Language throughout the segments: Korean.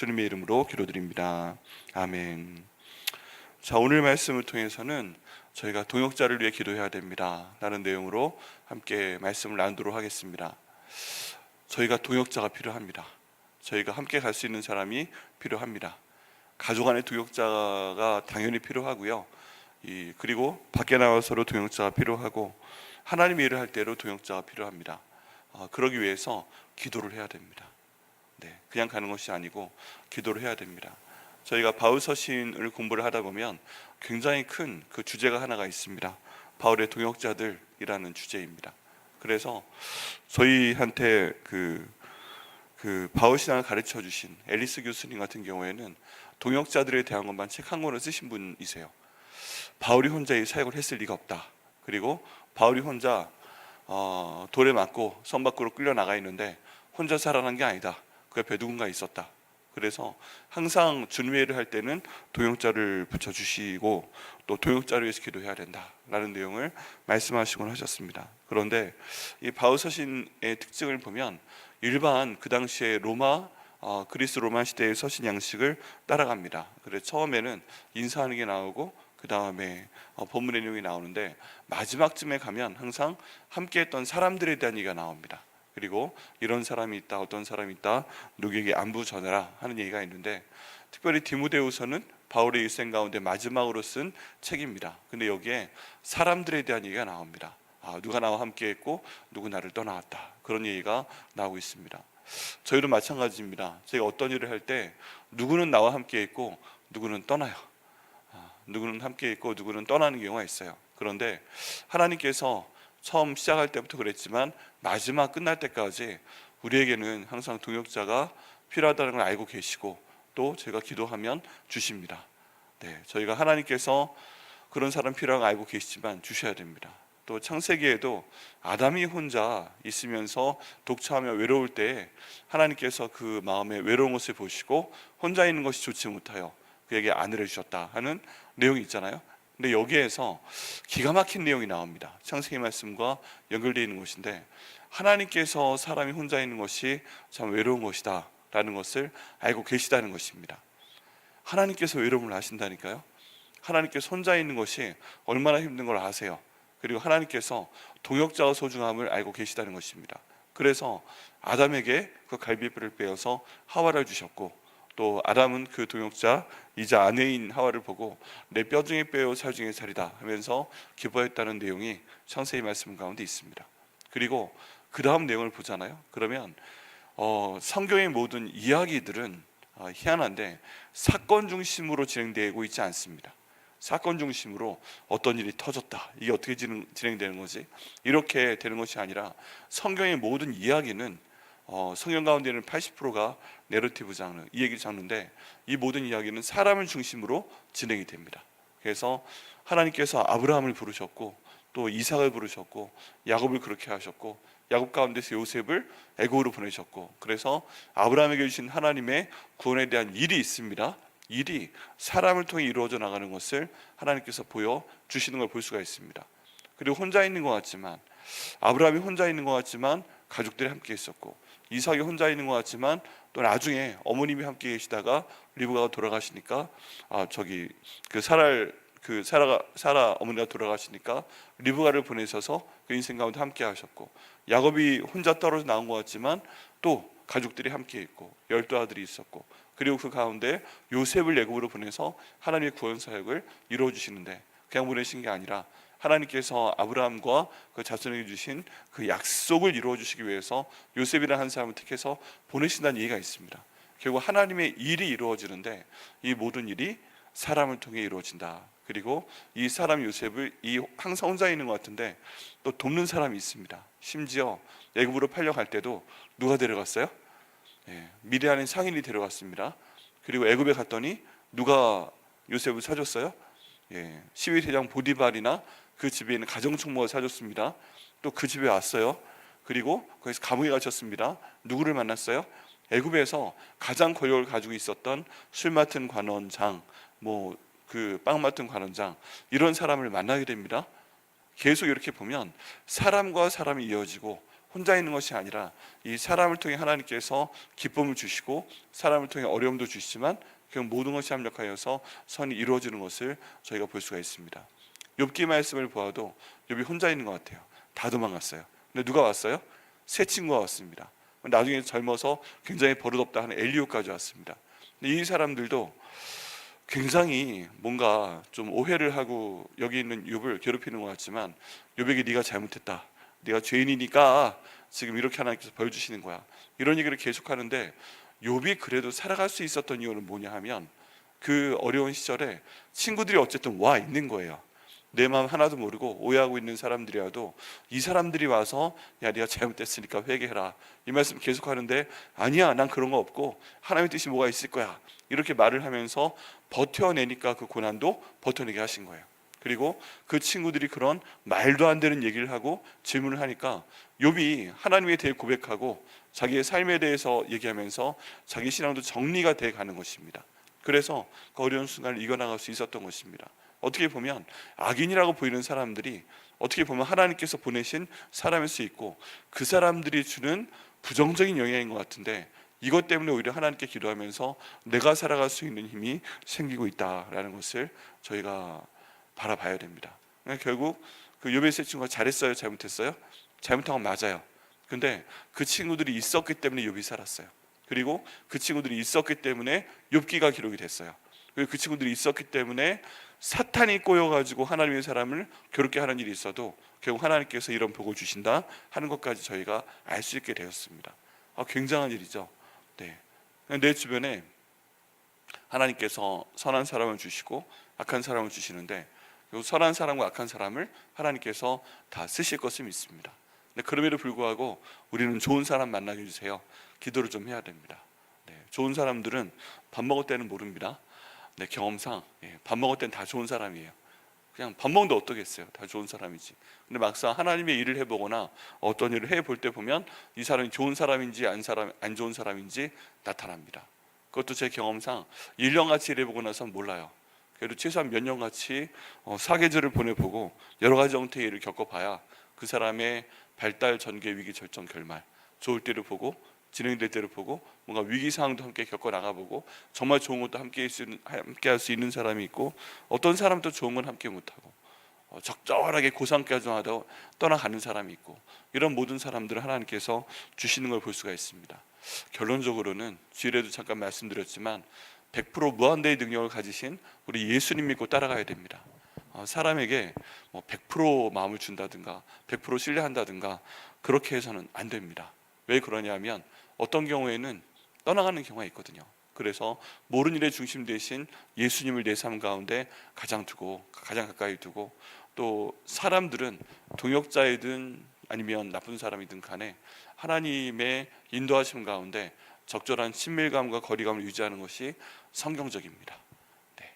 주님의 이름으로 기도드립니다. 아멘. 자, 오늘 말씀을 통해서는 저희가 동역자를 위해 기도해야 됩니다. 라는 내용으로 함께 말씀을 나누도록 하겠습니다. 저희가 동역자가 필요합니다. 저희가 함께 갈 수 있는 사람이 필요합니다. 가족 안에 동역자가 당연히 필요하고요. 이 그리고 밖에 나와서도 동역자가 필요하고 하나님의 일을 할 때로 동역자가 필요합니다. 어, 그러기 위해서 기도를 해야 됩니다. 네, 그냥 가는 것이 아니고 기도를 해야 됩니다. 저희가 바울 서신을 공부를 하다 보면 굉장히 큰 그 주제가 하나가 있습니다. 바울의 동역자들이라는 주제입니다. 그래서 저희한테 그, 그 바울 신앙을 가르쳐 주신 앨리스 교수님 같은 경우에는 동역자들에 대한 것만 책 한 권을 쓰신 분이세요. 바울이 혼자 이 사역을 했을 리가 없다. 그리고 바울이 혼자 어, 돌에 맞고 성 밖으로 끌려 나가 있는데 혼자 살아난 게 아니다. 그 옆에 누군가 있었다. 그래서 항상 일을 할 때는 동역자를 붙여주시고 또 동역자를 위해서 기도해야 된다라는 내용을 말씀하시곤 하셨습니다. 그런데 이 바울 서신의 특징을 보면 일반 그 당시에 로마 어, 그리스 로마 시대의 서신 양식을 따라갑니다. 그래서 처음에는 인사하는 게 나오고 그 다음에 어, 본문의 내용이 나오는데 마지막쯤에 가면 항상 함께했던 사람들에 대한 얘기가 나옵니다. 그리고 이런 사람이 있다, 어떤 사람이 있다, 누구에게 안부 전해라 하는 얘기가 있는데 특별히 디모데후서는 바울의 일생 가운데 마지막으로 쓴 책입니다. 근데 여기에 사람들에 대한 얘기가 나옵니다. 아, 누가 나와 함께했고 누구 나를 떠나왔다 그런 얘기가 나오고 있습니다. 저희도 마찬가지입니다. 제가 어떤 일을 할 때 누구는 나와 함께했고 누구는 떠나요. 아, 누구는 함께했고 누구는 떠나는 경우가 있어요. 그런데 하나님께서 처음 시작할 때부터 그랬지만 마지막 끝날 때까지 우리에게는 항상 동역자가 필요하다는 걸 알고 계시고 또 제가 기도하면 주십니다. 네, 저희가 하나님께서 그런 사람 필요한 걸 알고 계시지만 주셔야 됩니다. 또 창세기에도 아담이 혼자 있으면서 독차하며 외로울 때 하나님께서 그 마음의 외로운 것을 보시고 혼자 있는 것이 좋지 못하여 그에게 아내를 주셨다 하는 내용이 있잖아요. 근데 여기에서 기가 막힌 내용이 나옵니다. 창세기 말씀과 연결되어 있는 것인데 하나님께서 사람이 혼자 있는 것이 참 외로운 것이다 라는 것을 알고 계시다는 것입니다. 하나님께서 외로움을 아신다니까요. 하나님께서 혼자 있는 것이 얼마나 힘든 걸 아세요. 그리고 하나님께서 동역자의 소중함을 알고 계시다는 것입니다. 그래서 아담에게 그 갈비뼈를 빼어서 하와를 주셨고 또 아담은 그 동역자 이자 아내인 하와를 보고 내 뼈 중에 뼈요 살 중에 살이다 하면서 기뻐했다는 내용이 창세기 말씀 가운데 있습니다. 그리고 그 다음 내용을 보잖아요. 그러면 어, 성경의 모든 이야기들은 어, 희한한데 사건 중심으로 진행되고 있지 않습니다. 사건 중심으로 어떤 일이 터졌다. 이게 어떻게 진행, 진행되는 거지? 이렇게 되는 것이 아니라 성경의 모든 이야기는 어, 성경 가운데는 80%가 내러티브 장르, 이 얘기 장르인데 이 모든 이야기는 사람을 중심으로 진행이 됩니다. 그래서 하나님께서 아브라함을 부르셨고 또 이삭을 부르셨고 야곱을 그렇게 하셨고 야곱 가운데서 요셉을 애굽으로 보내셨고 그래서 아브라함에게 주신 하나님의 구원에 대한 일이 있습니다. 일이 사람을 통해 이루어져 나가는 것을 하나님께서 보여 주시는 걸 볼 수가 있습니다. 그리고 혼자 있는 것 같지만 아브라함이 혼자 있는 것 같지만 가족들이 함께 있었고 이삭이 혼자 있는 것 같지만 또 나중에 어머님이 함께 계시다가 리브가가 돌아가시니까 아 저기 그 사랄 그 사라가 사라 어머니가 돌아가시니까 리브가를 보내셔서 그 인생 가운데 함께 하셨고 야곱이 혼자 떨어져 나온 것 같지만 또 가족들이 함께 있고 열두 아들이 있었고 그리고 그 가운데 요셉을 애굽으로 보내서 하나님의 구원 사역을 이루어 주시는데 그냥 보내신 게 아니라 하나님께서 아브라함과 그 자손에게 주신 그 약속을 이루어 주시기 위해서 요셉이라는 한 사람을 택해서 보내신다는 얘기가 있습니다. 결국 하나님의 일이 이루어지는데 이 모든 일이 사람을 통해 이루어진다. 그리고 이 사람 요셉을 이 항상 혼자 있는 것 같은데 또 돕는 사람이 있습니다. 심지어 애굽으로 팔려갈 때도 누가 데려갔어요? 예, 미디안의 상인이 데려갔습니다. 그리고 애굽에 갔더니 누가 요셉을 사줬어요? 예, 시위대장 보디발이나 그 집에 있는 가정총무가 사줬습니다. 또 그 집에 왔어요. 그리고 거기서 감옥에 갇혔습니다. 누구를 만났어요? 애굽에서 가장 권력을 가지고 있었던 술 맡은 관원장, 뭐 그 빵 맡은 관원장 이런 사람을 만나게 됩니다. 계속 이렇게 보면 사람과 사람이 이어지고 혼자 있는 것이 아니라 이 사람을 통해 하나님께서 기쁨을 주시고 사람을 통해 어려움도 주시지만 그 모든 것이 합력하여서 선이 이루어지는 것을 저희가 볼 수가 있습니다. 욥기 말씀을 보아도 욥이 혼자 있는 것 같아요. 다 도망갔어요. 근데 누가 왔어요? 새 친구가 왔습니다. 나중에 젊어서 굉장히 버릇없다 하는 엘리오까지 왔습니다. 근데 이 사람들도 굉장히 뭔가 좀 오해를 하고 여기 있는 욥을 괴롭히는 것 같지만 욥에게 네가 잘못했다. 네가 죄인이니까 지금 이렇게 하나님께서 벌 주시는 거야. 이런 얘기를 계속하는데 욥이 그래도 살아갈 수 있었던 이유는 뭐냐 하면 그 어려운 시절에 친구들이 어쨌든 와 있는 거예요. 내 마음 하나도 모르고 오해하고 있는 사람들이라도 이 사람들이 와서 야 네가 잘못됐으니까 회개해라. 이 말씀 계속 하는데 아니야 난 그런 거 없고 하나님의 뜻이 뭐가 있을 거야. 이렇게 말을 하면서 버텨내니까 그 고난도 버텨내게 하신 거예요. 그리고 그 친구들이 그런 말도 안 되는 얘기를 하고 질문을 하니까 욥이 하나님에 대해 고백하고 자기의 삶에 대해서 얘기하면서 자기 신앙도 정리가 돼 가는 것입니다. 그래서 그 어려운 순간을 이겨나갈 수 있었던 것입니다 어떻게 보면 악인이라고 보이는 사람들이 어떻게 보면 하나님께서 보내신 사람일 수 있고 그 사람들이 주는 부정적인 영향인 것 같은데 이것 때문에 오히려 하나님께 기도하면서 내가 살아갈 수 있는 힘이 생기고 있다라는 것을 저희가 바라봐야 됩니다. 그러니까 결국 그 요베세 친구가 잘했어요, 잘못했어요? 잘못한 건 맞아요. 근데 그 친구들이 있었기 때문에 욥이 살았어요. 그리고 그 친구들이 있었기 때문에 욥기가 기록이 됐어요. 그 친구들이 있었기 때문에 사탄이 꼬여가지고 하나님의 사람을 괴롭게 하는 일이 있어도 결국 하나님께서 이런 복을 주신다 하는 것까지 저희가 알 수 있게 되었습니다. 아, 굉장한 일이죠. 네. 내 주변에 하나님께서 선한 사람을 주시고 악한 사람을 주시는데 그 선한 사람과 악한 사람을 하나님께서 다 쓰실 것을 믿습니다. 근데 그럼에도 불구하고 우리는 좋은 사람 만나게 해주세요. 기도를 좀 해야 됩니다. 네. 좋은 사람들은 밥 먹을 때는 모릅니다. 네, 경험상 예, 밥 먹을 땐 다 좋은 사람이에요. 그냥 밥 먹는데 어떠겠어요? 다 좋은 사람이지. 근데 막상 하나님의 일을 해보거나 어떤 일을 해볼 때 보면 이 사람이 좋은 사람인지 안 사람 안 좋은 사람인지 나타납니다. 그것도 제 경험상 1년 같이 일해보고 나서 몰라요. 그래도 최소한 몇 년 같이 어, 사계절을 보내보고 여러 가지 형태의 일을 겪어봐야 그 사람의 발달, 전개, 위기, 절정, 결말 좋을 때를 보고 진행될 때를 보고 뭔가 위기 상황도 함께 겪어 나가보고 정말 좋은 것도 함께 할 수 있는 사람이 있고 어떤 사람도 좋은 건 함께 못하고 어, 적절하게 고상까지 하다 떠나가는 사람이 있고 이런 모든 사람들을 하나님께서 주시는 걸 볼 수가 있습니다. 결론적으로는 주일에도 잠깐 말씀드렸지만 100% 무한대의 능력을 가지신 우리 예수님 믿고 따라가야 됩니다. 어, 사람에게 뭐100% 마음을 준다든가 100% 신뢰한다든가 그렇게 해서는 안 됩니다. 왜 그러냐면 어떤 경우에는 떠나가는 경우가 있거든요. 그래서 모든 일의 중심 대신 예수님을 내 삶 가운데 가장 두고 가장 가까이 두고 또 사람들은 동역자이든 아니면 나쁜 사람이든 간에 하나님의 인도하심 가운데 적절한 친밀감과 거리감을 유지하는 것이 성경적입니다. 네.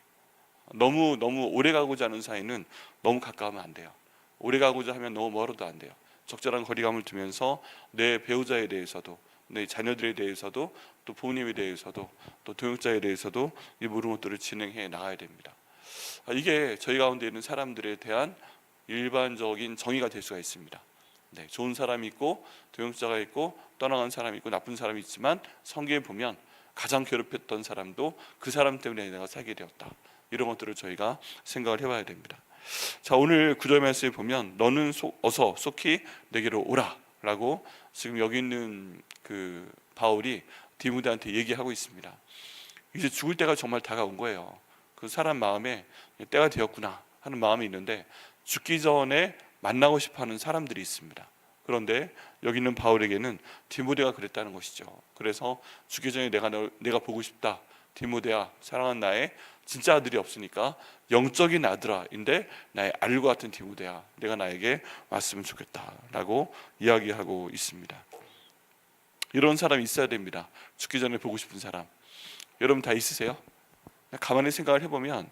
너무 너무 오래 가고자 하는 사이는 너무 가까우면 안 돼요. 오래 가고자 하면 너무 멀어도 안 돼요. 적절한 거리감을 두면서 내 배우자에 대해서도 내 자녀들에 대해서도 또 부모님에 대해서도 또 동역자에 대해서도 이 모든 것들을 진행해 나가야 됩니다. 아, 이게 저희 가운데 있는 사람들에 대한 일반적인 정의가 될 수가 있습니다. 네, 좋은 사람이 있고 동역자가 있고 떠나간 사람이 있고 나쁜 사람이 있지만 성경에 보면 가장 괴롭혔던 사람도 그 사람 때문에 내가 살게 되었다. 이런 것들을 저희가 생각을 해봐야 됩니다. 자 오늘 구절 말씀에 보면 너는 소, 어서 속히 내게로 오라 라고 지금 여기 있는 그 바울이 디모데한테 얘기하고 있습니다. 이제 죽을 때가 정말 다가온 거예요. 그 사람 마음에 때가 되었구나 하는 마음이 있는데 죽기 전에 만나고 싶어 하는 사람들이 있습니다. 그런데 여기 있는 바울에게는 디모데가 그랬다는 것이죠. 그래서 죽기 전에 내가 너, 내가 보고 싶다. 디모데야 사랑하는 나의 진짜 아들이 없으니까 영적인 아들아인데 나의 알과 같은 디모데야 내가 나에게 왔으면 좋겠다라고 이야기하고 있습니다. 이런 사람이 있어야 됩니다. 죽기 전에 보고 싶은 사람. 여러분 다 있으세요? 가만히 생각을 해보면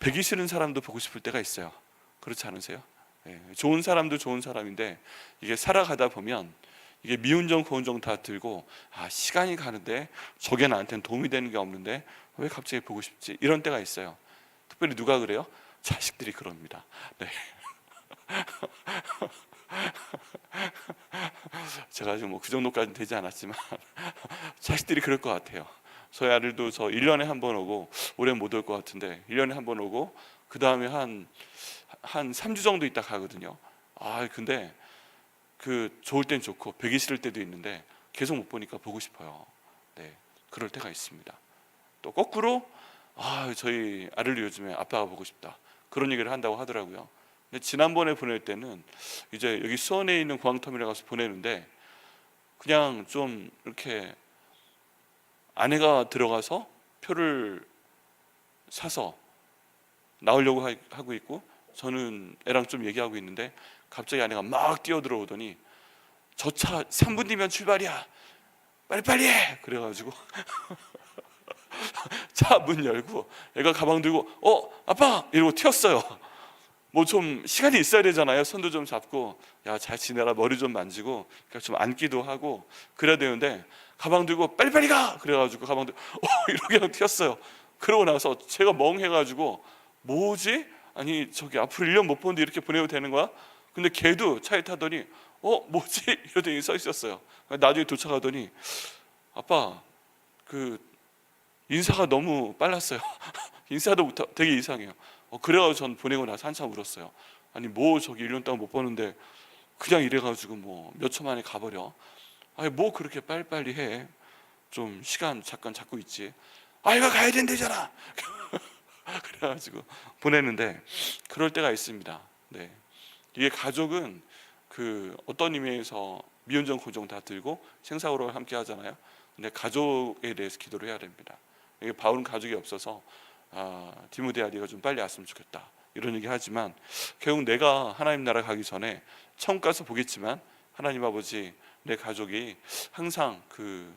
배기 싫은 사람도 보고 싶을 때가 있어요. 그렇지 않으세요? 예, 좋은 사람도 좋은 사람인데 이게 살아가다 보면 이게 미운 정 고운 정 다 들고 아 시간이 가는데 저게 나한테는 도움이 되는 게 없는데 왜 갑자기 보고 싶지 이런 때가 있어요. 특별히 누가 그래요? 자식들이 그럽니다. 네. 제가 지금 뭐 그 정도까지는 되지 않았지만 자식들이 그럴 것 같아요. 저희 아들도 저 1년에 한 번 오고 올해 못 올 것 같은데 1년에 한 번 오고 그 다음에 한 한 3주 정도 있다 가거든요. 아 근데 그 좋을 땐 좋고 뵈기 싫을 때도 있는데 계속 못 보니까 보고 싶어요. 네, 그럴 때가 있습니다. 또 거꾸로 아 저희 아들도 요즘에 아빠가 보고 싶다. 그런 얘기를 한다고 하더라고요. 근데 지난번에 보낼 때는 이제 여기 수원에 있는 공항터미널 가서 보내는데 그냥 좀 이렇게 아내가 들어가서 표를 사서 나오려고 하- 하고 있고 저는 애랑 좀 얘기하고 있는데 갑자기 아내가 막 뛰어 들어오더니 저 차 3분 뒤면 출발이야. 빨리빨리 해! 그래가지고 차 문 열고 애가 가방 들고 어 아빠! 이러고 튀었어요. 뭐 좀 시간이 있어야 되잖아요. 손도 좀 잡고. 야 잘 지내라. 머리 좀 만지고 그러니까 좀 앉기도 하고 그래야 되는데 가방 들고 빨리빨리 가! 그래가지고 가방 들고 어 이러고 그냥 튀었어요. 그러고 나서 제가 멍해가지고 뭐지? 아니 저기 앞으로 1년 못 보는데 이렇게 보내도 되는 거야? 근데 걔도 차에 타더니 어 뭐지? 이러더니 서 있었어요. 나중에 도착하더니 아빠 그 인사가 너무 빨랐어요. 인사도 못 되게 이상해요. 어, 그래가지고 전 보내고 나서 한참 울었어요. 아니 뭐 저기 1년 동안 못 보는데 그냥 이래가지고 뭐 몇 초 만에 가버려. 아니 뭐 그렇게 빨리빨리 해 좀 시간 잠깐 잡고 있지. 아 이거 가야 된대잖아! 그래가지고 보내는데 그럴 때가 있습니다. 네. 이게 가족은 그 어떤 의미에서 미운정 고정 다 들고 생사우로 함께 하잖아요. 근데 가족에 대해서 기도를 해야 됩니다 바울은 가족이 없어서 아, 디모데야 네가 좀 빨리 왔으면 좋겠다. 이런 얘기 하지만 결국 내가 하나님 나라 가기 전에 천국 가서 보겠지만 하나님 아버지 내 가족이 항상 그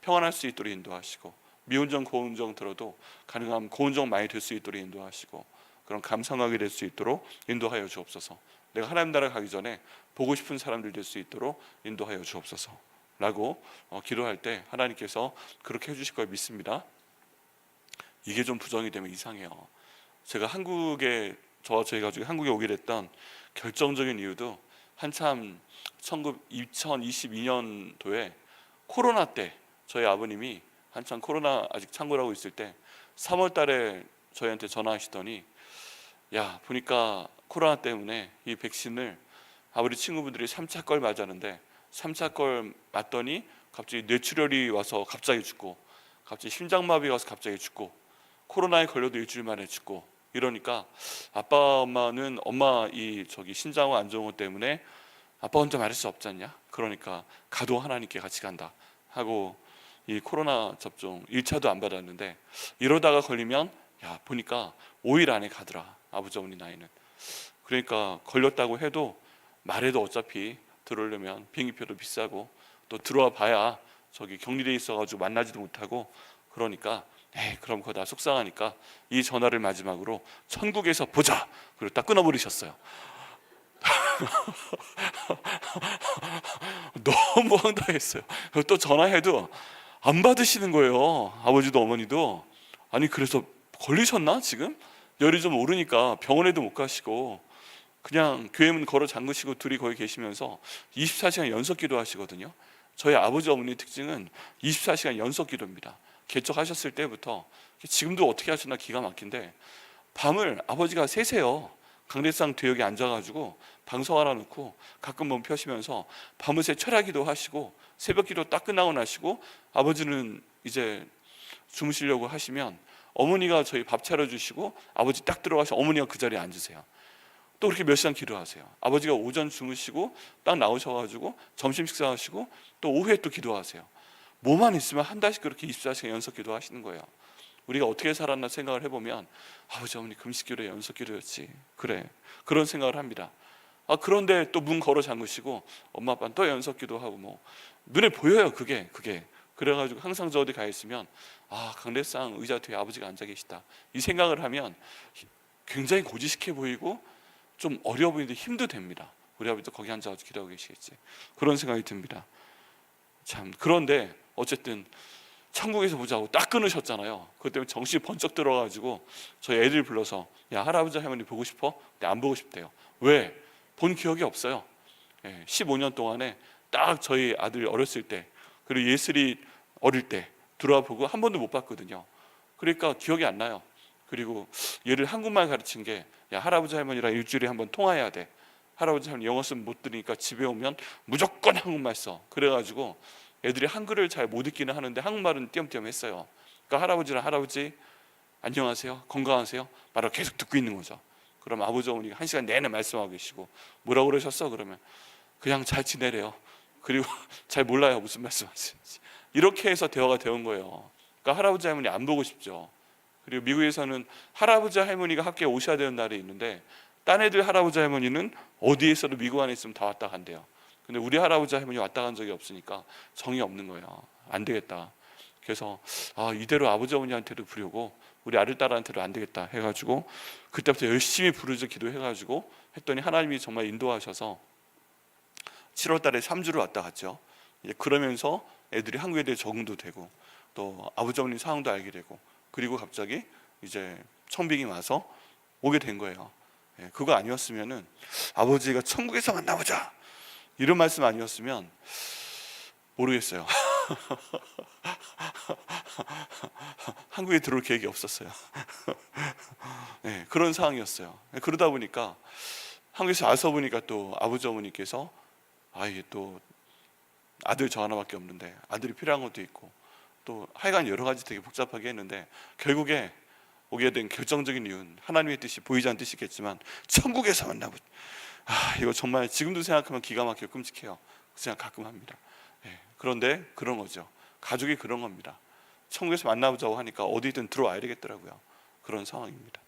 평안할 수 있도록 인도하시고 미운정 고운정 들어도 가능하면 고운정 많이 될 수 있도록 인도하시고 그런 감상하게 될 수 있도록 인도하여 주옵소서. 내가 하나님 나라 가기 전에 보고 싶은 사람들 될 수 있도록 인도하여 주옵소서 라고 어, 기도할 때 하나님께서 그렇게 해주실 걸 믿습니다. 이게 좀 부정이 되면 이상해요. 제가 한국에 저와 저희 가족이 한국에 오게 됐던 결정적인 이유도 한참 2022년도에 코로나 때 저희 아버님이 한참 코로나 아직 창궐하고 있을 때 3월 달에 저희한테 전화하시더니 야 보니까 코로나 때문에 이 백신을 아버지 친구분들이 3차 걸 맞았는데 3차 걸 맞더니 갑자기 뇌출혈이 와서 갑자기 죽고 갑자기 심장마비 와서 갑자기 죽고 코로나에 걸려도 일주일 만에 죽고 이러니까 아빠 엄마는 엄마 이 저기 신장화 안 좋은 것 때문에 아빠 혼자 말할 수 없지 않냐? 그러니까 가도 하나님께 같이 간다 하고 이 코로나 접종 1차도 안 받았는데 이러다가 걸리면 야 보니까 5일 안에 가더라 아버지 어머니 나이는. 그러니까 걸렸다고 해도 말해도 어차피 들어오려면 비행기표도 비싸고 또 들어와 봐야 저기 격리돼 있어가지고 만나지도 못하고 그러니까 에이 그럼 그거 다 속상하니까 이 전화를 마지막으로 천국에서 보자! 그리고 딱 끊어버리셨어요. 너무 황당했어요. 또 전화해도 안 받으시는 거예요 아버지도 어머니도. 아니 그래서 걸리셨나 지금? 열이 좀 오르니까 병원에도 못 가시고 그냥 교회 문 걸어 잠그시고 둘이 거기 계시면서 24시간 연속 기도하시거든요. 저희 아버지 어머니 특징은 24시간 연속 기도입니다. 개척하셨을 때부터 지금도 어떻게 하셨나 기가 막힌데 밤을 아버지가 세세요. 강대상 뒤역에 앉아가지고 방송 하나 놓고 가끔 몸 펴시면서 밤새 철야기도 하시고 새벽기도 딱 끝나고 나시고 아버지는 이제 주무시려고 하시면 어머니가 저희 밥 차려주시고 아버지 딱 들어가서 어머니가 그 자리에 앉으세요. 또 그렇게 몇 시간 기도하세요. 아버지가 오전 주무시고 딱 나오셔가지고 점심 식사하시고 또 오후에 또 기도하세요. 뭐만 있으면 한 달씩 그렇게 24시간 연속 기도하시는 거예요. 우리가 어떻게 살았나 생각을 해보면 아버지 어머니 금식기도에 연속 기도였지. 그래 그런 생각을 합니다. 아 그런데 또 문 걸어 잠그시고 엄마 아빠는 또 연속 기도하고 뭐 눈에 보여요 그게 그게 그래가지고 항상 저 어디 가 있으면 아 강대상 의자 뒤에 아버지가 앉아 계시다 이 생각을 하면 굉장히 고지식해 보이고 좀 어려워 보이는데 힘도 됩니다. 우리 아버지도 거기 앉아서 기도하고 계시겠지. 그런 생각이 듭니다. 참 그런데 어쨌든 천국에서 보자고 딱 끊으셨잖아요. 그것 때문에 정신이 번쩍 들어가지고 저희 애들 불러서 야 할아버지 할머니 보고 싶어? 근데 안 보고 싶대요. 왜? 본 기억이 없어요. 예, 15년 동안에 딱 저희 아들 어렸을 때 그리고 예슬이 어릴 때 들어와 보고 한 번도 못 봤거든요. 그러니까 기억이 안 나요. 그리고 얘를 한국말 가르친 게 야, 할아버지 할머니랑 일주일에 한 번 통화해야 돼. 할아버지 할머니 영어 쓰면 못 들으니까 집에 오면 무조건 한국말 써. 그래가지고 애들이 한글을 잘 못 읽기는 하는데 한국말은 띄엄띄엄 했어요. 그러니까 할아버지랑 할아버지 안녕하세요. 건강하세요. 말을 계속 듣고 있는 거죠. 그럼 아버지 어머니가 한 시간 내내 말씀하고 계시고 뭐라고 그러셨어? 그러면 그냥 잘 지내래요. 그리고 잘 몰라요 무슨 말씀하시는지. 이렇게 해서 대화가 되온 거예요. 그러니까 할아버지 할머니 안 보고 싶죠. 그리고 미국에서는 할아버지 할머니가 학교에 오셔야 되는 날이 있는데 딴 애들 할아버지 할머니는 어디에 있어도 미국 안에 있으면 다 왔다 간대요. 근데 우리 할아버지 할머니 왔다 간 적이 없으니까 정이 없는 거예요. 안 되겠다. 그래서 아 이대로 아버지 어머니한테도 부르고 우리 아들 딸한테도 안 되겠다 해가지고 그때부터 열심히 부르짖어 기도해가지고 했더니 하나님이 정말 인도하셔서 7월달에 3주를 왔다 갔죠. 그러면서 애들이 한국에 대해 적응도 되고 또 아버지 어머니 상황도 알게 되고 그리고 갑자기 이제 청빙이 와서 오게 된 거예요. 예, 그거 아니었으면은 아버지가 천국에서 만나보자 이런 말씀 아니었으면 모르겠어요. 한국에 들어올 계획이 없었어요. 네, 그런 상황이었어요. 그러다 보니까 한국에서 와서 보니까 또 아버지 어머니께서 아 이게 또 아들 저 하나밖에 없는데 아들이 필요한 것도 있고 또 하여간 여러 가지 되게 복잡하게 했는데 결국에 오게 된 결정적인 이유는 하나님의 뜻이 보이지 않는 뜻이겠지만 천국에서 만나고 아 이거 정말 지금도 생각하면 기가 막히고 끔찍해요. 그 생각 가끔 합니다. 예, 그런데 그런 거죠. 가족이 그런 겁니다. 천국에서 만나보자고 하니까 어디든 들어와야 되겠더라고요. 그런 상황입니다.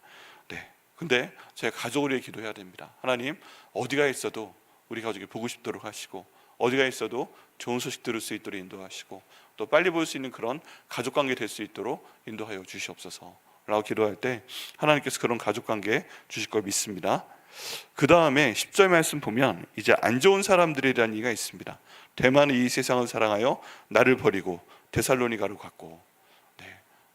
네. 근데 제가 가족을 위해 기도해야 됩니다. 하나님 어디가 있어도 우리 가족이 보고 싶도록 하시고 어디가 있어도 좋은 소식 들을 수 있도록 인도하시고 또 빨리 볼 수 있는 그런 가족 관계 될 수 있도록 인도하여 주시옵소서 라고 기도할 때 하나님께서 그런 가족 관계 주실 걸 믿습니다. 그 다음에 10절 말씀 보면 이제 안 좋은 사람들에 대한 얘기가 있습니다. 대만은 이 세상을 사랑하여 나를 버리고 데살로니가로 갔고 네.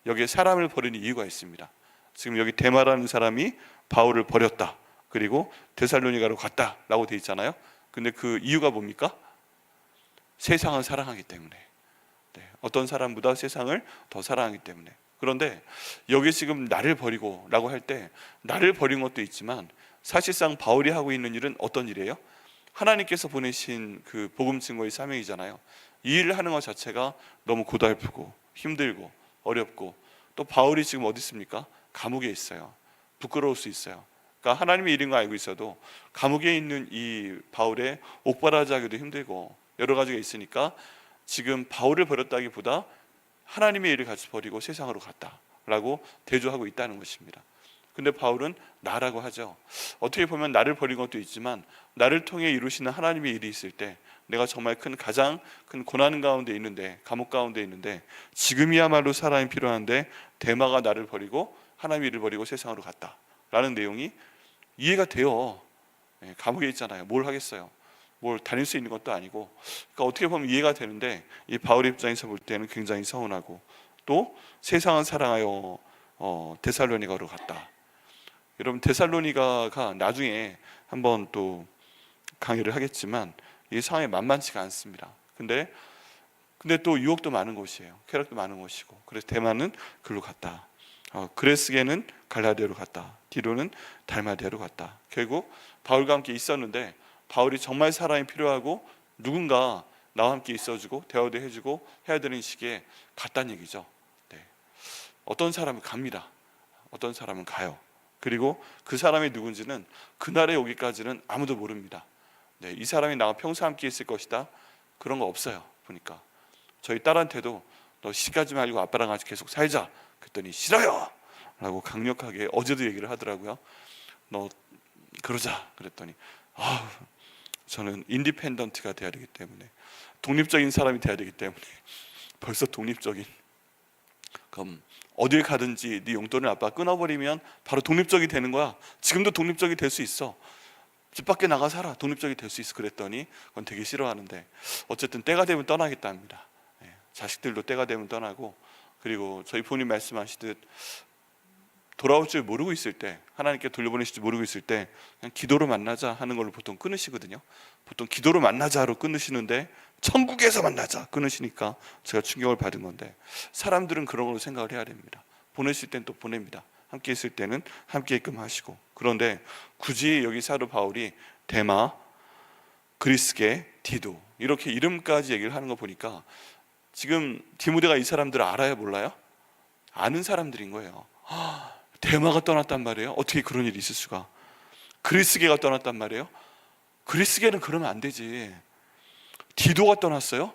여기에 사람을 버리는 이유가 있습니다. 지금 여기 대마라는 사람이 바울을 버렸다. 그리고 데살로니가로 갔다라고 돼 있잖아요. 근데 그 이유가 뭡니까? 세상을 사랑하기 때문에. 네. 어떤 사람보다 세상을 더 사랑하기 때문에. 그런데 여기 지금 나를 버리고 라고 할 때 나를 버린 것도 있지만 사실상 바울이 하고 있는 일은 어떤 일이에요? 하나님께서 보내신 그 복음 증거의 사명이잖아요. 이 일을 하는 것 자체가 너무 고달프고 힘들고 어렵고 또 바울이 지금 어디 있습니까? 감옥에 있어요. 부끄러울 수 있어요. 그러니까 하나님의 일인 거 알고 있어도 감옥에 있는 이 바울의 옥바라지 하기도 힘들고 여러 가지가 있으니까 지금 바울을 버렸다기보다 하나님의 일을 같이 버리고 세상으로 갔다라고 대조하고 있다는 것입니다. 근데 바울은 나라고 하죠. 어떻게 보면 나를 버린 것도 있지만 나를 통해 이루시는 하나님의 일이 있을 때 내가 정말 큰 가장 큰 고난 가운데 있는데 감옥 가운데 있는데 지금이야말로 사람이 필요한데 대마가 나를 버리고 하나님의 일을 버리고 세상으로 갔다라는 내용이 이해가 돼요. 예, 감옥에 있잖아요. 뭘 하겠어요. 뭘 다닐 수 있는 것도 아니고 그러니까 어떻게 보면 이해가 되는데 이 바울 입장에서 볼 때는 굉장히 서운하고 또 세상을 사랑하여 어, 데살로니가로 갔다. 여러분 데살로니가가 나중에 한번 또 강의를 하겠지만 이 상황이 만만치가 않습니다. 근데 근데 또 유혹도 많은 곳이에요. 쾌락도 많은 곳이고 그래서 대만은 글로 갔다. 어, 그레스게는 갈라디아로 갔다. 디로는 달마디아로 갔다. 결국 바울과 함께 있었는데 바울이 정말 사람이 필요하고 누군가 나와 함께 있어주고 대화도 해주고 해야 되는 시기에 갔다는 얘기죠. 네. 어떤 사람은 갑니다. 어떤 사람은 가요. 그리고 그 사람이 누군지는 그날에 오기까지는 아무도 모릅니다. 네, 이 사람이 나와 평생 함께 있을 것이다. 그런 거 없어요. 보니까 저희 딸한테도 너 시가지 말고 아빠랑 같이 계속 살자. 그랬더니 싫어요. 라고 강력하게 어제도 얘기를 하더라고요. 너 그러자. 그랬더니 아, 저는 인디펜던트가 돼야 되기 때문에 독립적인 사람이 돼야 되기 때문에 벌써 독립적인 그럼 어딜 가든지 네 용돈을 아빠가 끊어버리면 바로 독립적이 되는 거야. 지금도 독립적이 될 수 있어. 집 밖에 나가 살아. 독립적이 될 수 있어. 그랬더니 그건 되게 싫어하는데 어쨌든 때가 되면 떠나겠다 합니다. 예, 자식들도 때가 되면 떠나고 그리고 저희 부모님 말씀하시듯 돌아올 줄 모르고 있을 때 하나님께 돌려보내실 줄 모르고 있을 때 그냥 기도로 만나자 하는 걸로 보통 끊으시거든요. 보통 기도로 만나자로 끊으시는데 천국에서 만나자 끊으시니까 제가 충격을 받은 건데 사람들은 그런 걸로 생각을 해야 됩니다. 보내실 땐 또 보냅니다. 함께 있을 때는 함께 있끔 하시고 그런데 굳이 여기 사도 바울이 대마, 그리스게, 디도 이렇게 이름까지 얘기를 하는 거 보니까 지금 디모데가 이 사람들을 알아요 몰라요? 아는 사람들인 거예요. 아, 대마가 떠났단 말이에요. 어떻게 그런 일이 있을 수가? 그리스계가 떠났단 말이에요. 그리스계는 그러면 안 되지. 디도가 떠났어요?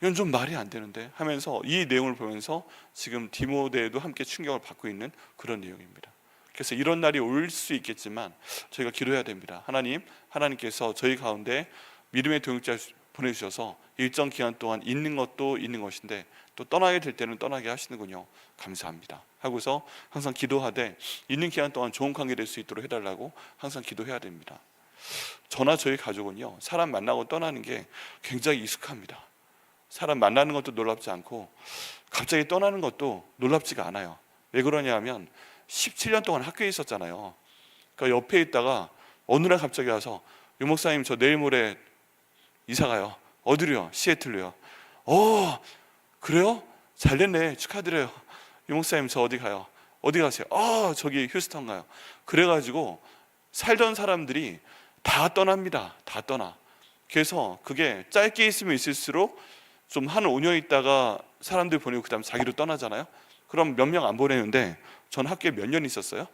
이건 좀 말이 안 되는데 하면서 이 내용을 보면서 지금 디모데도 함께 충격을 받고 있는 그런 내용입니다. 그래서 이런 날이 올 수 있겠지만 저희가 기도해야 됩니다. 하나님, 하나님께서 저희 가운데 믿음의 동역자 보내주셔서 일정 기간 동안 있는 것도 있는 것인데 또 떠나게 될 때는 떠나게 하시는군요. 감사합니다. 하고서 항상 기도하되 있는 기간 동안 좋은 관계 될 수 있도록 해달라고 항상 기도해야 됩니다. 저나 저희 가족은요 사람 만나고 떠나는 게 굉장히 익숙합니다. 사람 만나는 것도 놀랍지 않고 갑자기 떠나는 것도 놀랍지가 않아요. 왜 그러냐면 17년 동안 학교에 있었잖아요. 그러니까 옆에 있다가 어느 날 갑자기 와서 유 목사님 저 내일 모레 이사 가요. 어디로요? 시애틀로요. 어 그래요? 잘 됐네 축하드려요. 유 목사님 저 어디 가요? 어디 가세요? 아 저기 휴스턴 가요. 그래가지고 살던 사람들이 다 떠납니다. 다 떠나. 그래서 그게 짧게 있으면 있을수록 좀 한 5년 있다가 사람들 보내고 그다음 자기로 떠나잖아요. 그럼 몇 명 안 보내는데 전 학교에 몇 년 있었어요?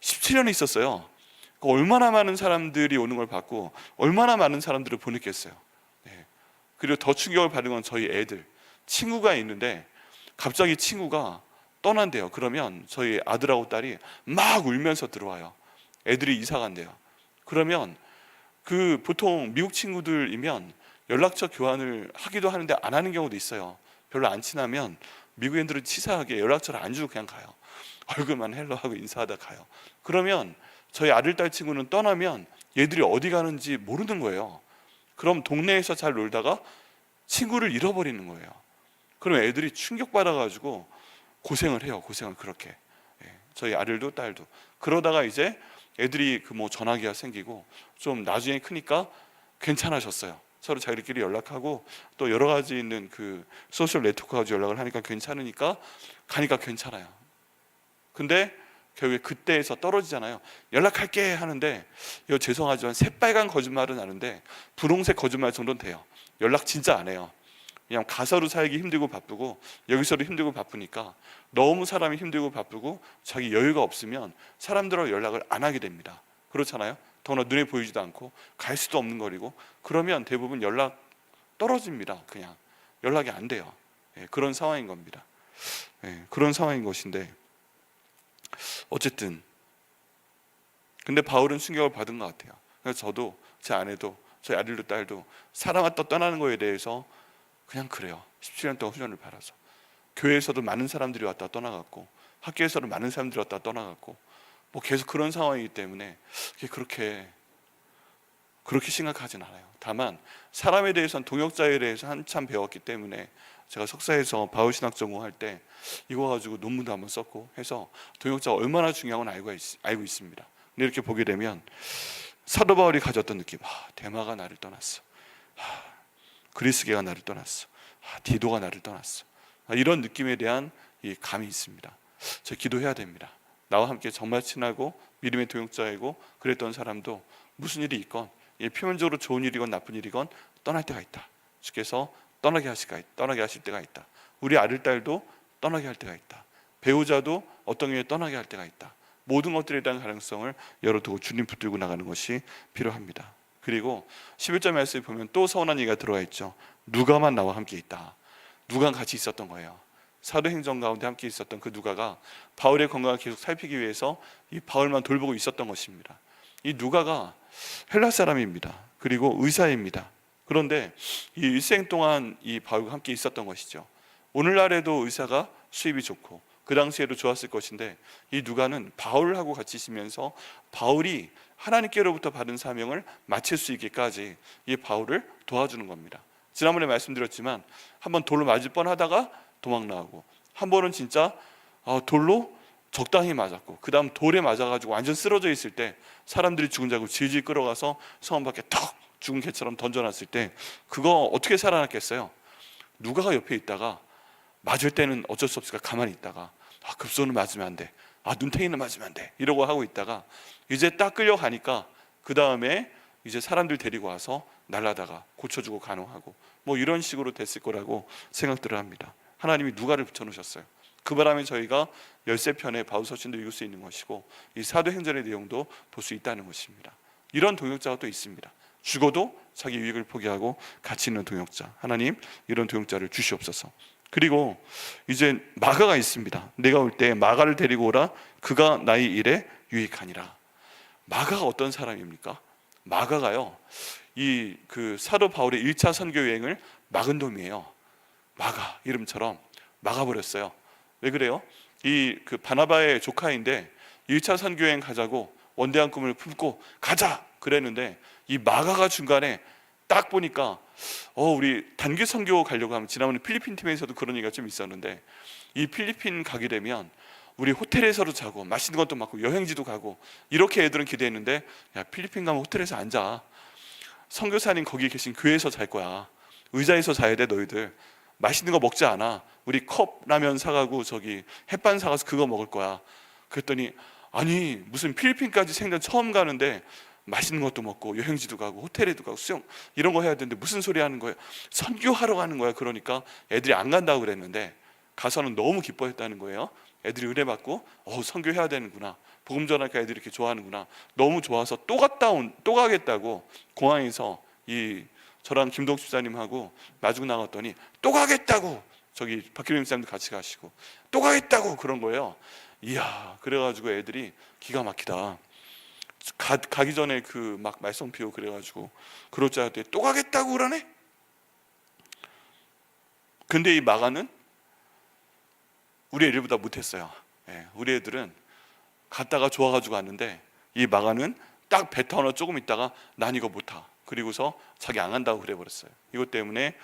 17년 있었어요. 그 얼마나 많은 사람들이 오는 걸 봤고 얼마나 많은 사람들을 보냈겠어요. 네. 그리고 더 충격을 받은 건 저희 애들 친구가 있는데 갑자기 친구가 떠난대요. 그러면 저희 아들하고 딸이 막 울면서 들어와요. 애들이 이사 간대요. 그러면 그 보통 미국 친구들이면 연락처 교환을 하기도 하는데 안 하는 경우도 있어요. 별로 안 친하면 미국인들은 치사하게 연락처를 안 주고 그냥 가요. 얼굴만 헬로 하고 인사하다 가요. 그러면 저희 아들 딸 친구는 떠나면 얘들이 어디 가는지 모르는 거예요. 그럼 동네에서 잘 놀다가 친구를 잃어버리는 거예요. 그럼 애들이 충격받아 가지고 고생을 해요. 고생을 그렇게. 예, 저희 아들도 딸도. 그러다가 이제 애들이 그 뭐 전화기가 생기고 좀 나중에 크니까 괜찮아졌어요. 서로 자기들끼리 연락하고 또 여러 가지 있는 그 소셜 네트워크 가지고 연락을 하니까 괜찮으니까 가니까 괜찮아요. 근데 결국에 그때에서 떨어지잖아요. 연락할게 하는데 이거 죄송하지만 새빨간 거짓말은 아는데 분홍색 거짓말 정도는 돼요. 연락 진짜 안 해요. 그냥 가서로 살기 힘들고 바쁘고 여기서도 힘들고 바쁘니까 너무 사람이 힘들고 바쁘고 자기 여유가 없으면 사람들하고 연락을 안 하게 됩니다. 그렇잖아요. 더구나 눈에 보이지도 않고 갈 수도 없는 거리고 그러면 대부분 연락 떨어집니다. 그냥 연락이 안 돼요. 예, 그런 상황인 겁니다. 예, 그런 상황인 것인데 어쨌든 근데 바울은 충격을 받은 것 같아요. 그래서 저도 제 아내도 저희 아들도 딸도 사랑했다 떠나는 거에 대해서 그냥 그래요. 17년 동안 훈련을 받아서 교회에서도 많은 사람들이 왔다 떠나갔고 학교에서도 많은 사람들이 왔다 떠나갔고 뭐 계속 그런 상황이기 때문에 그렇게 그렇게 심각하진 않아요. 다만 사람에 대해서는 동역자에 대해서 한참 배웠기 때문에 제가 석사에서 바울 신학 전공할 때 이거 가지고 논문도 한번 썼고 해서 동역자가 얼마나 중요한 건 알고, 있, 알고 있습니다. 근데 이렇게 보게 되면 사도 바울이 가졌던 느낌, 아, 대마가 나를 떠났어. 아, 그리스계가 나를 떠났어. 아, 디도가 나를 떠났어. 아, 이런 느낌에 대한 이 감이 있습니다. 저 기도해야 됩니다. 나와 함께 정말 친하고 믿음의 동역자이고 그랬던 사람도 무슨 일이 있건 이 표면적으로 좋은 일이건 나쁜 일이건 떠날 때가 있다. 주께서 떠나게 하실 떠나게 하실 때가 있다. 우리 아들 딸도 떠나게 할 때가 있다. 배우자도 어떤 경우에 떠나게 할 때가 있다. 모든 것들에 대한 가능성을 열어두고 주님 붙들고 나가는 것이 필요합니다. 그리고 11절 말씀에 보면 또 서운한 얘기가 들어와 있죠. 누가만 나와 함께 있다. 누가 같이 있었던 거예요. 사도행전 가운데 함께 있었던 그 누가가 바울의 건강을 계속 살피기 위해서 이 바울만 돌보고 있었던 것입니다. 이 누가가 헬라 사람입니다. 그리고 의사입니다. 그런데 이 일생 동안 이 바울과 함께 있었던 것이죠. 오늘날에도 의사가 수입이 좋고 그 당시에도 좋았을 것인데 이 누가는 바울하고 같이 있으면서 바울이 하나님께로부터 받은 사명을 마칠 수 있게까지 이 바울을 도와주는 겁니다. 지난번에 말씀드렸지만 한 번 돌로 맞을 뻔하다가 도망 나오고 한 번은 진짜 아, 돌로 적당히 맞았고 그 다음 돌에 맞아가지고 완전 쓰러져 있을 때 사람들이 죽은 자고 질질 끌어가서 성원 밖에 턱 죽은 개처럼 던져놨을 때 그거 어떻게 살아났겠어요? 누가가 옆에 있다가 맞을 때는 어쩔 수 없으니까 가만히 있다가 아 급소는 맞으면 안 돼. 아 눈탱이는 맞으면 안 돼. 이러고 하고 있다가 이제 딱 끌려가니까 그 다음에 이제 사람들 데리고 와서 날라다가 고쳐주고 간호하고 뭐 이런 식으로 됐을 거라고 생각들을 합니다. 하나님이 누가를 붙여놓으셨어요. 그 바람에 저희가 열세 편의 바울서신도 읽을 수 있는 것이고 이 사도행전의 내용도 볼 수 있다는 것입니다. 이런 동역자가 또 있습니다. 죽어도 자기 유익을 포기하고 가치 있는 동역자. 하나님 이런 동역자를 주시옵소서. 그리고 이제 마가가 있습니다. 내가 올 때 마가를 데리고 오라. 그가 나의 일에 유익하니라. 마가가 어떤 사람입니까? 마가가요. 이 그 사도 바울의 1차 선교 여행을 막은 놈이에요. 마가 이름처럼 막아 버렸어요. 왜 그래요? 이 그 바나바의 조카인데 1차 선교 여행 가자고 원대한 꿈을 품고 가자 그랬는데 이 마가가 중간에 딱 보니까 어 우리 단기 선교 가려고 하면 지난번에 필리핀 팀에서도 그런 얘기가 좀 있었는데 이 필리핀 가게 되면 우리 호텔에서도 자고 맛있는 것도 먹고 여행지도 가고 이렇게 애들은 기대했는데 야 필리핀 가면 호텔에서 앉아. 선교사님 거기 계신 교회에서 잘 거야. 의자에서 자야 돼 너희들. 맛있는 거 먹지 않아. 우리 컵 라면 사가고 저기 햇반 사가서 그거 먹을 거야. 그랬더니 아니 무슨 필리핀까지 생전 처음 가는데 맛있는 것도 먹고 여행지도 가고 호텔에도 가고 수영 이런 거 해야 되는데 무슨 소리 하는 거예요? 선교하러 가는 거야. 그러니까 애들이 안 간다고 그랬는데 가서는 너무 기뻐했다는 거예요. 애들이 은혜 받고 어 선교해야 되는구나. 복음 전하니까 애들이 이렇게 좋아하는구나. 너무 좋아서 또 갔다 온 또 가겠다고 공항에서 이 저랑 김동 집사님하고 마중 나갔더니 또 가겠다고 저기 박기림 집사님도 같이 가시고 또 가겠다고 그런 거예요. 이야 그래가지고 애들이 기가 막히다 가, 가기 전에 그 막 말썽 피우고 그래가지고 그럴 줄 알았더니 또 가겠다고 그러네? 근데 이 마가는 우리 애들보다 못했어요. 예, 우리 애들은 갔다가 좋아가지고 왔는데 이 마가는 딱 뱉어 하나 조금 있다가 난 이거 못하. 그리고서 자기 안 간다고 그래 버렸어요. 이것 때문에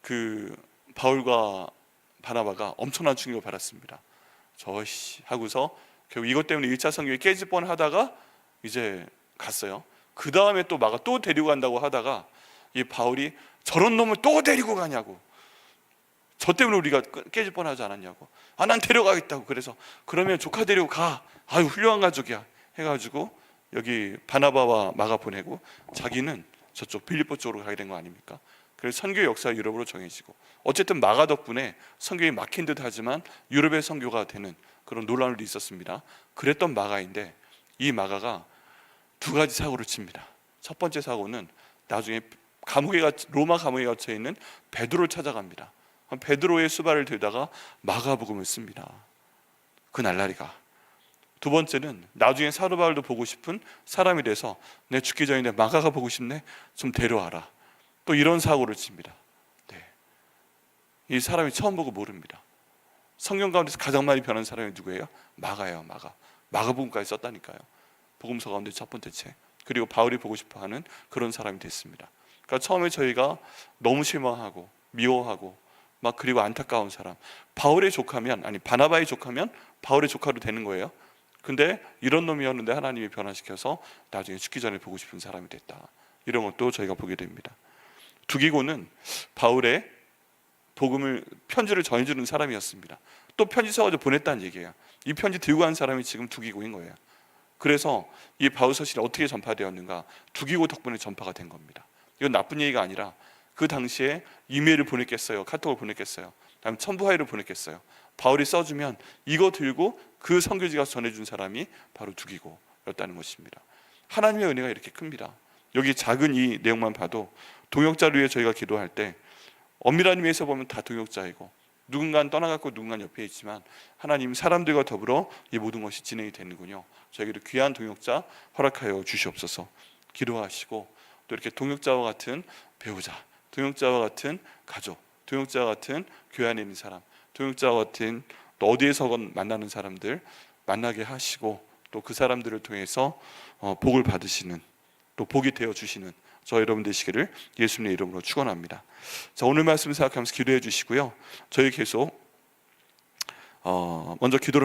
그 바울과 바나바가 엄청난 충격을 받았습니다. 저씨 하고서 결국 이것 때문에 1차 성경이 깨질 뻔 하다가 이제 갔어요. 그 다음에 또 마가 또 데리고 간다고 하다가 이 바울이 저런 놈을 또 데리고 가냐고. 저 때문에 우리가 깨질 뻔하지 않았냐고. 아 난 데려가겠다고. 그래서 그러면 조카 데리고 가. 아유 훌륭한 가족이야. 해가지고 여기 바나바와 마가 보내고 자기는 저쪽 빌립보 쪽으로 가게 된 거 아닙니까? 그래서 선교 역사 유럽으로 정해지고. 어쨌든 마가 덕분에 선교에 막힌 듯 하지만 유럽의 선교가 되는 그런 논란도 있었습니다. 그랬던 마가인데 이 마가가 두 가지 사고를 칩니다. 첫 번째 사고는 나중에 감옥에 갇 로마 감옥에 갇혀 있는 베드로를 찾아갑니다. 베드로의 수발을 들다가 마가복음을 씁니다. 그 날라리가 두 번째는 나중에 사도 바울도 보고 싶은 사람이 돼서 내 죽기 전인데 마가가 보고 싶네 좀 데려와라 또 이런 사고를 칩니다 네. 이 사람이 처음 보고 모릅니다 성경 가운데서 가장 많이 변한 사람이 누구예요? 마가예요 마가 마가복음까지 썼다니까요 복음서 가운데 첫 번째 책 그리고 바울이 보고 싶어하는 그런 사람이 됐습니다 그러니까 처음에 저희가 너무 실망하고 미워하고 막 그리고 안타까운 사람 바울의 조카면 아니 바나바의 조카면 바울의 조카로 되는 거예요 근데 이런 놈이었는데 하나님이 변화시켜서 나중에 죽기 전에 보고 싶은 사람이 됐다. 이런 것도 저희가 보게 됩니다. 두기고는 바울의 복음을 편지를 전해주는 사람이었습니다. 또 편지 써가지고 보냈다는 얘기예요. 이 편지 들고 간 사람이 지금 두기고인 거예요. 그래서 이 바울 서신이 어떻게 전파되었는가? 두기고 덕분에 전파가 된 겁니다. 이건 나쁜 얘기가 아니라 그 당시에 이메일을 보냈겠어요, 카톡을 보냈겠어요, 다음 첨부 파일을 보냈겠어요. 바울이 써주면 이거 들고 그 선교지 가서 전해준 사람이 바로 두기고였다는 것입니다. 하나님의 은혜가 이렇게 큽니다. 여기 작은 이 내용만 봐도 동역자를 위해 저희가 기도할 때 엄밀한 의미에서 보면 다 동역자이고 누군가는 떠나갔고 누군가는 옆에 있지만 하나님 사람들과 더불어 이 모든 것이 진행이 되는군요. 저에게도 귀한 동역자 허락하여 주시옵소서. 기도하시고 또 이렇게 동역자와 같은 배우자, 동역자와 같은 가족, 동역자와 같은 교회 안에 있는 사람 동역자와 같은 또 어디에서건 만나는 사람들 만나게 하시고 또 그 사람들을 통해서 어, 복을 받으시는 또 복이 되어 주시는 저 여러분 되시기를 예수님의 이름으로 축원합니다. 자 오늘 말씀 생각하면서 기도해 주시고요. 저희 계속 어, 먼저 기도를